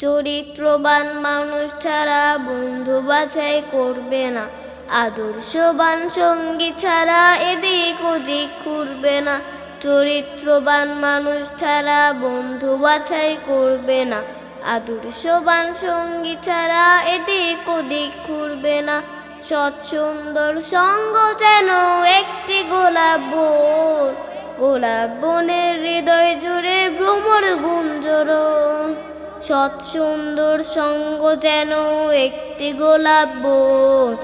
চরিত্রবান মানুষ ছাড়া বন্ধু বাছাই করবে না। আদর্শবান সঙ্গী ছাড়া এদিক ওদিক ঘুরবে না। চরিত্রবান মানুষ ছাড়া বন্ধু বাছাই করবে না। আদর্শবান সঙ্গী ছাড়া এদিক ওদিক ঘুরবে না। সৎ সুন্দর সঙ্গ যেন একটি গোলাপ বোন। গোলাপ বনের হৃদয় জুড়ে ভ্রমর গুঞ্জরণ সৎ সুন্দর সঙ্গ যেন একটি গোলাপ বন।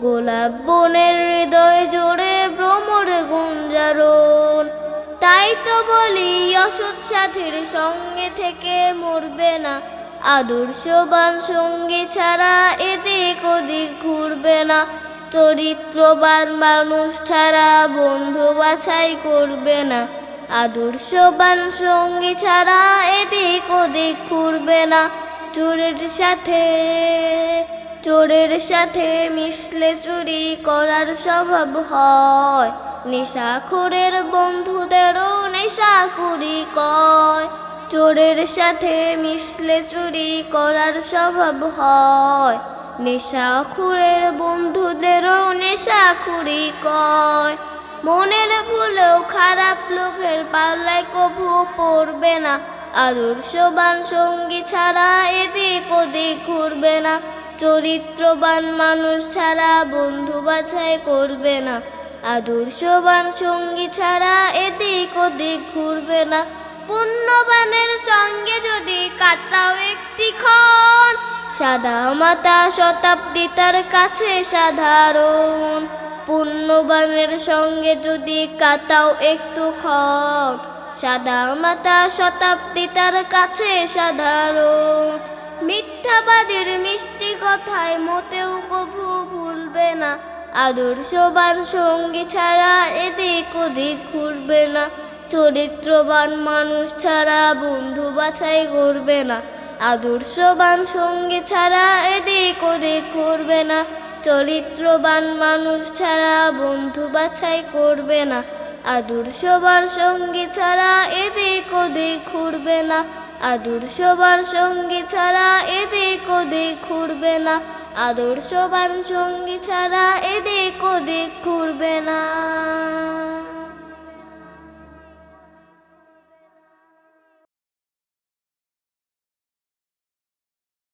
গোলাপ বনের হৃদয় জোরে ভ্রমর গুঞ্জরণ। তাই তো বলি, অসৎ সাথীর সঙ্গে থেকে মরবে না। আদর্শবান সঙ্গী ছাড়া এদিক ওদিক ঘুরবে না। চরিত্রবান মানুষ ছাড়া বন্ধু বাছাই করবে না। আদর্শবান সঙ্গী ছাড়া এদিক ওদিক ঘুরবে না। চোরের সাথে চোরের সাথে মিশলে চুরি করার স্বভাব হয়। নেশাখোরের বন্ধুদেরও নেশা নেশাখুরি কয়। চোরের সাথে মিশলে চুরি করার স্বভাব হয়। নেশাখুরের বন্ধুদেরও নেশা নেশাখুরি কয়। মনের ভুলেও খারাপ লোকের পাল্লায় কভু পড়বে না। আদর্শবান সঙ্গী ছাড়া এদিক ওদিক ঘুরবে না। চরিত্রবান মানুষ ছাড়া বন্ধু বাছাই করবে না। আদর্শবান সঙ্গী ছাড়া এদিক ওদিক ঘুরবে না। পুণ্যবানের সঙ্গে যদি কাটাও একটি ক্ষণ সাদা মাতা শতাব্দী তার কাছে সাধারণ। পুণ্যবানের সঙ্গে যদি কাতাও একটু ক্ষণ সাদা মাতা শতাব্দী তার কাছে সাধারণ। মিথ্যাবাদীর মিষ্টি কথায় মোটেও কভু ভুলবে না। আদর্শবান সঙ্গী ছাড়া এদিক ওদিক ঘুরবে না। চরিত্রবান মানুষ ছাড়া বন্ধু বাছাই করবে না। আদর্শবান সঙ্গী ছাড়া এদিক ওদিক ঘুরবে না। চরিত্রবান মানুষ ছাড়া বন্ধু বাছাই করবে না। আদর্শবান সঙ্গী ছাড়া এদিক ওদিক ঘুরবে না। আদর্শবান সঙ্গী ছাড়া এদিক ওদিক ঘুরবে না। আদর্শবান সঙ্গী ছাড়া এদিক ওদিক ঘুরবে না।